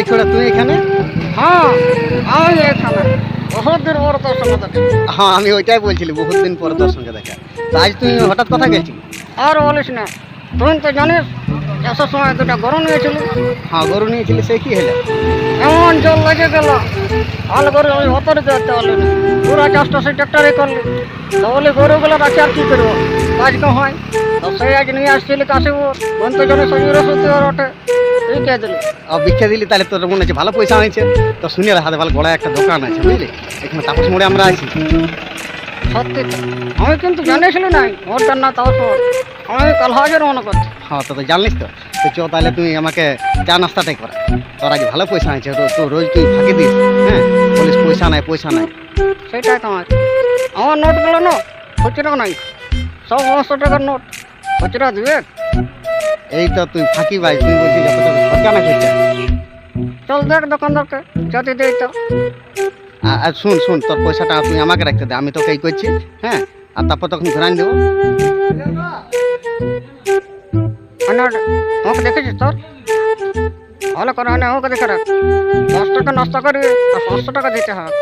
এই ছোড়া তুই এখানে? হ্যাঁ আমি এখানে। বহুত দিন পর তোর সঙ্গে দেখা। হ্যাঁ আমি ওইটাই বলছিলি বহুত দিন পরে তোর সঙ্গে দেখা। তো আজ তুই হঠাৎ কথা গেছিলি আর বলিস না তুই তো জানিস চাষের সময় দুটা গরম নিয়েছিলি। হ্যাঁ গরু নিয়েছিলি সে কি হলো? এমন জল লেগে গেল হাল করে আমি হতরে যেতে পারলি পুরা চাষটা সেই ট্রাক্টরে করলি। তো বলি গরুগুলো রাখি আর কি করব? কাজ কম হয়। তো সেই আজ নিয়ে আসছিলি তো জানিস শরীরে সত্যি ওঠে। ভিক্ষা দিলি তাহলে তোর মনে হচ্ছে ভালো পয়সা হয়েছে তো শুনি হাতে ভালো গলায় একটা দোকান আছে বুঝলি? এখানে তাপস মোড়ে আমরা আছি। সত্যি। আমি কিন্তু জানিসলি নাই ওর না শোন আমি কাল হাজার মনে করছি। হ্যাঁ তো তো জানিস তো। তো চ তাহলে তুই আমাকে চা নাস্তাটাই করা। তোর আজ ভালো পয়সা হয়েছে তো তো রোজ তুই ফাঁকি দিস হ্যাঁ? বলিস পয়সা নাই পয়সা নাই। সেটাই তো আমার। আমার নোটগুলো না খুচরো নাই। সব পাঁচশো টাকার নোট। খুচরা দিবে? এই তো তুই ফাঁকি ভাই তুই বলছিস যত চল দেখ দোকানদারকে যদি দেই তো আর শুন শুন তোর পয়সাটা তুই আমাকে রাখতে দে আমি তোকে এই করছি হ্যাঁ? আর তারপর তখন ঘুরান দেবো। ওকে দেখেছিস তোর? ভালো করে ওকে দেখে রাখ। দশ টাকা নষ্ট করবি আর পাঁচশো টাকা দিতে হবে